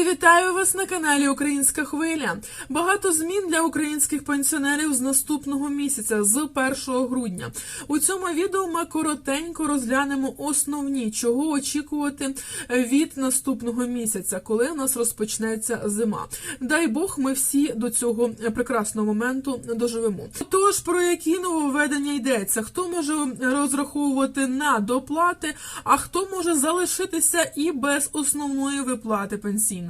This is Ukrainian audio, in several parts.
Друзі, вітаю вас на каналі Українська Хвиля. Багато змін для українських пенсіонерів з наступного місяця, з 1 грудня. У цьому відео ми коротенько розглянемо основні, чого очікувати від наступного місяця, коли у нас розпочнеться зима. Дай Бог, ми всі до цього прекрасного моменту доживемо. Тож про які нововведення йдеться? Хто може розраховувати на доплати, а хто може залишитися і без основної виплати пенсійної?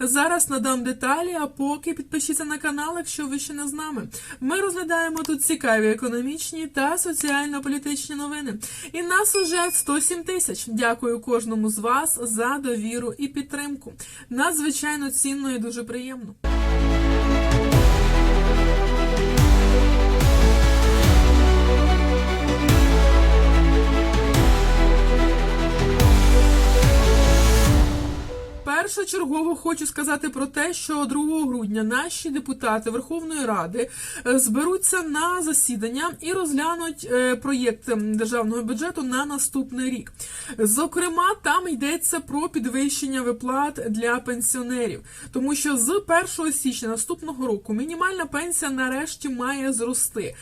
Зараз надам деталі, а поки підпишіться на канал, якщо ви ще не з нами. Ми розглядаємо тут цікаві економічні та соціально-політичні новини. І нас уже 107 тисяч. Дякую кожному з вас за довіру і підтримку. Надзвичайно цінно і дуже приємно. Першочергово хочу сказати про те, що 2 грудня наші депутати Верховної Ради е, зберуться на засідання і розглянуть е, проєкт державного бюджету на наступний рік. Зокрема, там йдеться про підвищення виплат для пенсіонерів, тому що з 1 січня наступного року мінімальна пенсія нарешті має зрости.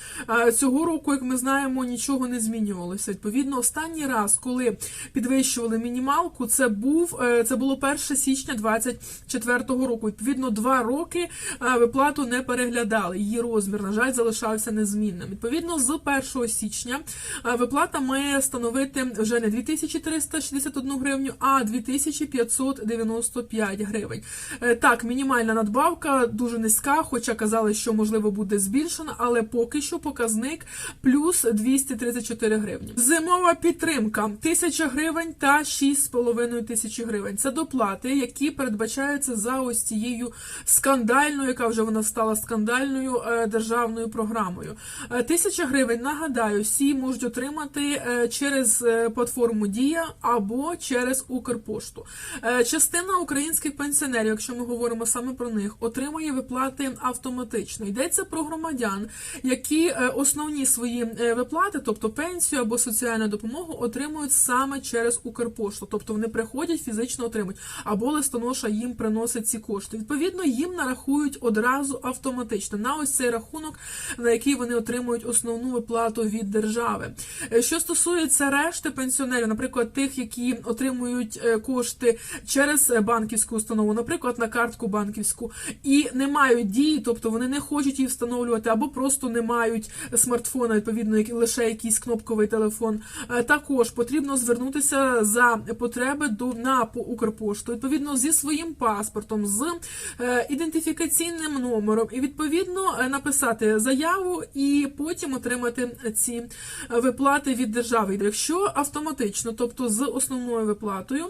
Цього року, як ми знаємо, нічого не змінювалося. Відповідно, останній раз, коли підвищували мінімалку, це був е, це було 1 січня 24-го року. Відповідно, два роки е, виплату не переглядали. Її розмір, на жаль, залишався незмінним. Відповідно, з 1 січня е, виплата має становити вже не 2361 гривню, а 2595 гривень. Е, Так, мінімальна надбавка дуже низька, хоча казали, що можливо буде збільшена, але поки що показник плюс 234 гривні. Зимова підтримка 1000 гривень та 6,5 тисячі гривень. Це доплати, які передбачаються за ось цією скандальною, яка вже вона стала скандальною е, державною програмою. Е, Тисяча гривень, нагадаю, всі можуть отримати е, через платформу Дія або через Укрпошту. Частина українських пенсіонерів, якщо ми говоримо саме про них, отримує виплати автоматично. Йдеться про громадян, які основні свої виплати, тобто пенсію або соціальну допомогу, отримують саме через Укрпошту. Тобто вони приходять фізично отримують, або листоноша їм приносить ці кошти. Відповідно, їм нарахують одразу автоматично на ось цей рахунок, на який вони отримують основну виплату від держави. Е, Що стосується решти пенсіонерів, наприклад, тих, які отримують е, кошти через е, банківську установу, наприклад, на картку банківську, і не мають дії, тобто вони не хочуть її встановлювати, або просто не мають смартфона, відповідно, лише якийсь кнопковий телефон. Також потрібно звернутися за потреби до на по Укрпошту, відповідно зі своїм паспортом, з е, ідентифікаційним номером, і відповідно е, написати заяву і потім отримати ці е, виплати від держави. Якщо автоматично, тобто з основною виплатою,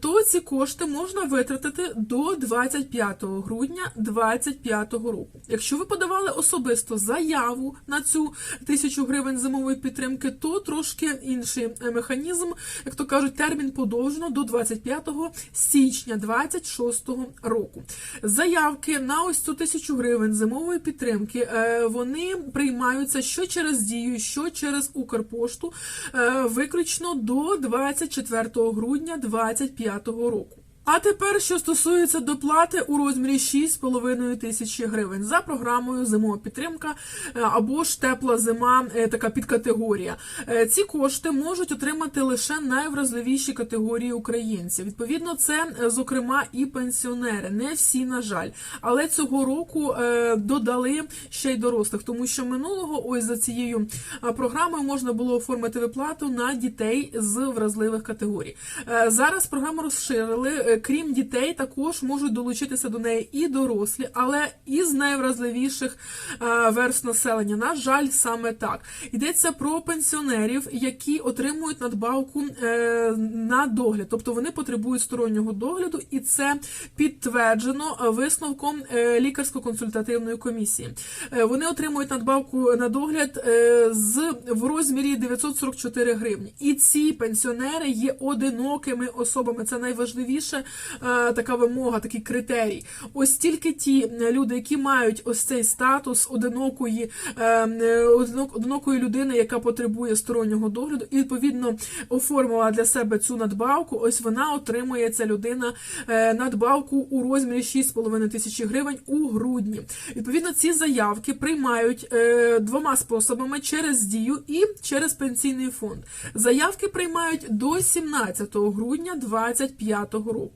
то ці кошти можна витратити до 25 грудня 2025 року. Якщо ви подавали особисто заяву на цю тисячу гривень зимової підтримки, то трошки інший механізм, як то кажуть, термін подовжено до 25 січня 26 року. Заявки на ось цю тисячу гривень зимової підтримки е, вони приймаються що через дію, що через Укрпошту, е, виключно до 24 грудня 2025 року. А тепер, що стосується доплати у розмірі 6,5 тисячі гривень за програмою зимова підтримка е, або ж тепла зима, е, така підкатегорія. Е, Ці кошти можуть отримати лише найвразливіші категорії українців. Відповідно, це зокрема і пенсіонери. Не всі, на жаль, але цього року додали ще й дорослих, тому що минулого ось за цією програмою можна було оформити виплату на дітей з вразливих категорій. Зараз програму розширили. Крім дітей, також можуть долучитися до неї і дорослі, але із найвразливіших е, верст населення. На жаль, саме так йдеться про пенсіонерів, які отримують надбавку е, на догляд, тобто вони потребують стороннього догляду, і це підтверджено е, висновком лікарсько-консультативної комісії. Вони отримують надбавку на догляд з в розмірі 944 гривні. І ці пенсіонери є одинокими особами. Це найважливіше така вимога, такий критерій. Ось тільки ті е, люди, які мають ось цей статус одинокої, е, е, одинок- одинокої людини, яка потребує стороннього догляду, і відповідно оформила для себе цю надбавку. Ось вона отримує ця людина е, надбавку у розмірі 6,5 тисячі гривень у грудні. Відповідно, ці заявки приймають е, двома способами: через дію і через пенсійний фонд. Заявки приймають до 17 грудня 2025 року.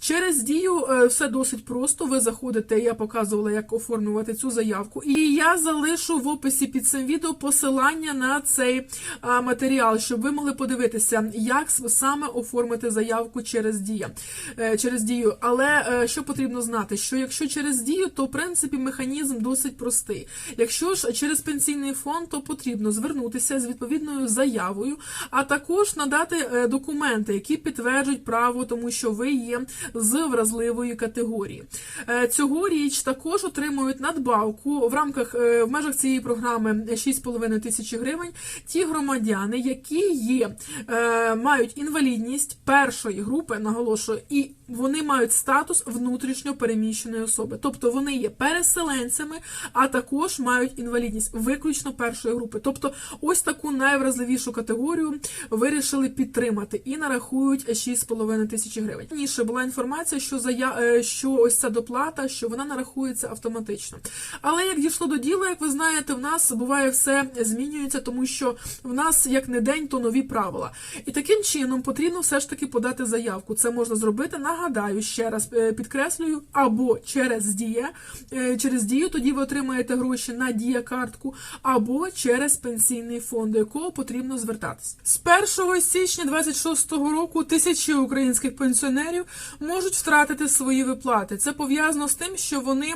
Через дію е, все досить просто. Ви заходите, я показувала, як оформлювати цю заявку. І я залишу в описі під цим відео посилання на цей матеріал, щоб ви могли подивитися, як саме оформити заявку через дія. е, Через дію. Але е, що потрібно знати, що якщо через дію, то в принципі механізм досить простий. Якщо ж через пенсійний фонд, то потрібно звернутися з відповідною заявою, а також надати документи, які підтверджують право, тому що ви є з вразливої категорії. Е, Цьогоріч також отримують надбавку в рамках е, в межах цієї програми 6,5 тисячі гривень. Ті громадяни, які є, е, мають інвалідність першої групи, наголошую, і вони мають статус внутрішньо переміщеної особи, тобто вони є переселенцями, а також мають інвалідність виключно першої групи. Тобто, ось таку найвразливішу категорію вирішили підтримати і нарахують 6,5 тисячі гривень. Раніше була інформація, що зая... е, що ось ця доплата, що вона нарахується автоматично. Але як дійшло до діла, як ви знаєте, в нас буває все змінюється, тому що в нас як не день, то нові правила. І таким чином потрібно все ж таки подати заявку. Це можна зробити. Нагадаю, ще раз е, підкреслюю, або через дія, е, через дію, тоді ви отримаєте гроші на дія картку, або через пенсійний фонд, до якого потрібно звертатись. З 1 січня 26 року тисячі українських пенсіонерів можуть втратити свої виплати. Це пов'язано з тим, що вони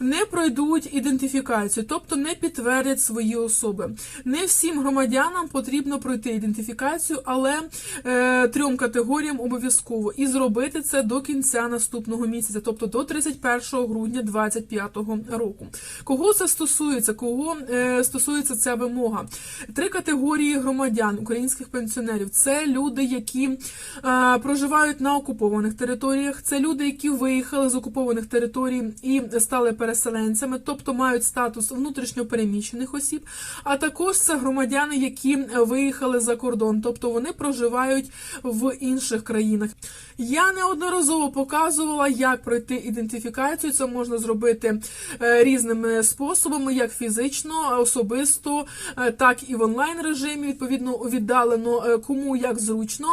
не пройдуть ідентифікацію, тобто не підтвердять свої особи. Не всім громадянам потрібно пройти ідентифікацію, але е, трьом категоріям обов'язково і зробити це до кінця наступного місяця, тобто до 31 грудня 2025 року. Кого це стосується? Кого е, стосується ця вимога? Три категорії громадян, українських пенсіонерів. Це люди, які е, проживають на окупованих територіях, це люди, які виїхали з окупованих територій і стали переселенцями, тобто мають статус внутрішньо переміщених осіб, а також це громадяни, які виїхали за кордон, тобто вони проживають в інших країнах. Я неодноразово показувала, як пройти ідентифікацію. Це можна зробити е, різними способами, як фізично, особисто, е, так і в онлайн режимі, відповідно віддалено, е, кому як зручно.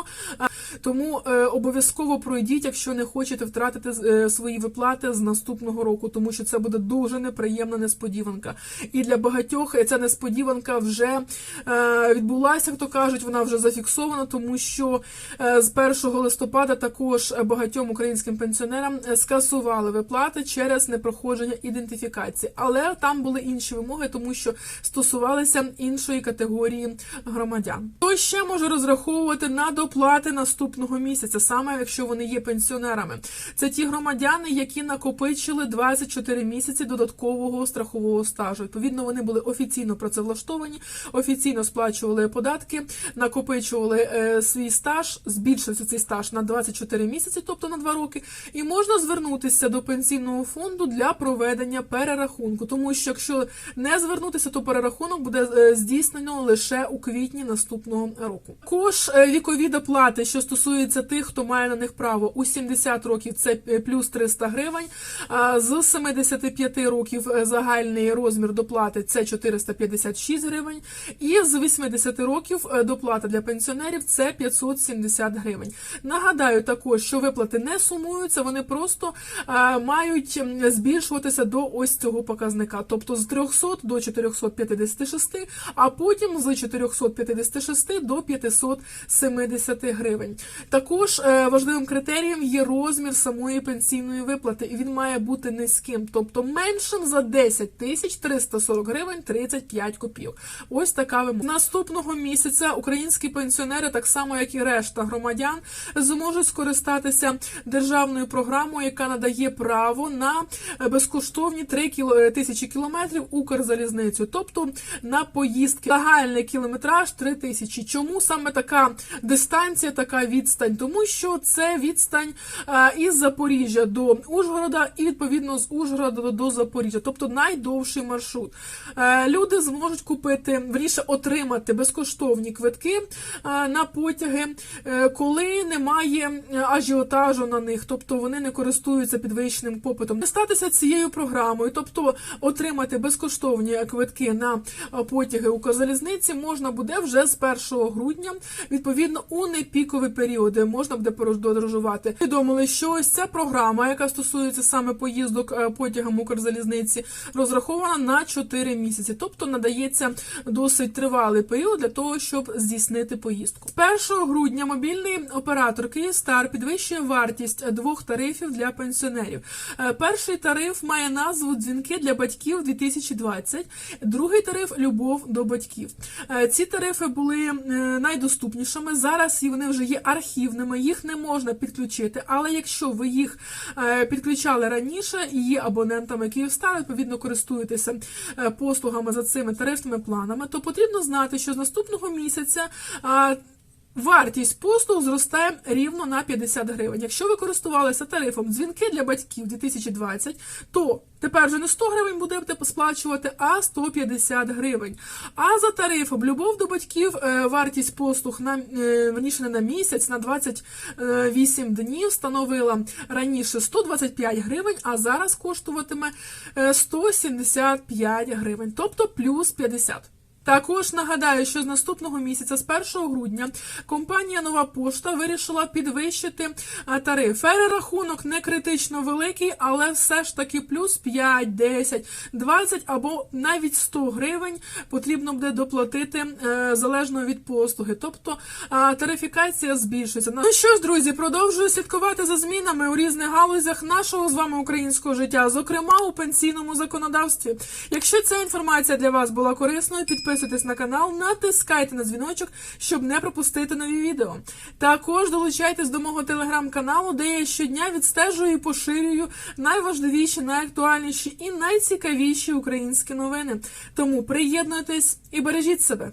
Тому обов'язково пройдіть, якщо не хочете втратити свої виплати з наступного року, тому що це буде дуже неприємна несподіванка. І для багатьох ця несподіванка вже відбулася, як то кажуть, вона вже зафіксована, тому що з 1 листопада також багатьом українським пенсіонерам е, скасували виплати через непроходження ідентифікації. Але там були інші вимоги, тому що стосувалися іншої категорії громадян. Хто ще може розраховувати на доплати наступного місяця, саме якщо вони є пенсіонерами? Це ті громадяни, які накопичили 24 місяці додаткового страхового стажу. Відповідно, вони були офіційно працевлаштовані, офіційно сплачували податки, накопичували е, свій стаж, збільшився цей стаж на 24 місяці, тобто на 2 роки, і можна звернутися до пенсійного фонду для проведення перерахунку. Тому що якщо не звернутися, то перерахунок буде е, здійснено лише у квітні наступного року. Також е, вікові доплати, що стосується тих, хто має на них право у 70 років, це е, плюс 300 гривень. З 75 років загальний розмір доплати це 456 гривень. І з 80 років доплата для пенсіонерів це 570 гривень. Нагадаю також, що виплати не сумуються, вони просто е, мають збільшуватися до ось цього показника, тобто з 300 до 456, а потім з 456 до 570 гривень. Також е, важливим критерієм є розмір самої пенсійної виплати, і він має бути низьким, тобто меншим за 10 тисяч 340 гривень 35 копійок. Ось така вимога. Наступного місяця українські пенсіонери, так само як і решта громадян, зможуть скористатися державною програмою, яка надає право на е, безкоштовні 3 кіло- е, тисячі кілометрів Укрзалізницю, тобто на поїздки. Загальний кілометраж 3 тисячі. Чому саме така дистанція, така відстань? Тому що це відстань е, із Запоріжжя до Ужгорода і відповідно з Ужгорода до, Запоріжжя, тобто найдовший маршрут. Люди зможуть купити, вірніше отримати безкоштовні квитки на потяги, коли немає е, ажіотажу на них, тобто вони не користуються підвищеним попитом. Статися цією програмою, тобто отримати безкоштовні квитки на е, потяги Укрзалізниці можна буде вже з 1 грудня, відповідно у непікові періоди можна буде подорожувати. Відомили, що ось ця програма, яка стосується саме поїздок е, потягом Укрзалізниці, розрахована на 4 місяці, тобто надається досить тривалий період для того, щоб здійснити поїздку. З 1 грудня мобільний оператор Київстар підвищує вартість двох тарифів для пенсіонерів. Е, Перший тариф має назву Дзвінки для батьків 2020, другий тариф Любов до батьків. Е, Ці тарифи були е, найдоступнішими. Зараз вони вже є архівними, їх не можна підключити. Але якщо ви їх е, підключали раніше і є абонентами Київстар, відповідно користуєтеся е, послугами за цими тарифними планами, то потрібно знати, що з наступного місяця. Е, Вартість послуг зростає рівно на 50 гривень. Якщо ви користувалися тарифом дзвінки для батьків 2020, то тепер вже не 100 гривень будете сплачувати, а 150 гривень. А за тарифом любов до батьків е, вартість послуг на е, верніше не на місяць, на 28 днів становила раніше 125 гривень, а зараз коштуватиме е, 175 гривень, тобто плюс 50. Також нагадаю, що з наступного місяця, з 1 грудня, компанія Нова Пошта вирішила підвищити тариф. Перерахунок не критично великий, але все ж таки плюс 5, 10, 20 або навіть 100 гривень потрібно буде доплатити е, залежно від послуги. Тобто тарифікація збільшується. Ну що ж, друзі, продовжую слідкувати за змінами у різних галузях нашого з вами українського життя, зокрема у пенсійному законодавстві. Якщо ця інформація для вас була корисною, підписуйтесь на канал, натискайте на дзвіночок, щоб не пропустити нові відео. Також долучайтесь до мого телеграм-каналу, де я щодня відстежую і поширюю найважливіші, найактуальніші і найцікавіші українські новини. Тому приєднуйтесь і бережіть себе.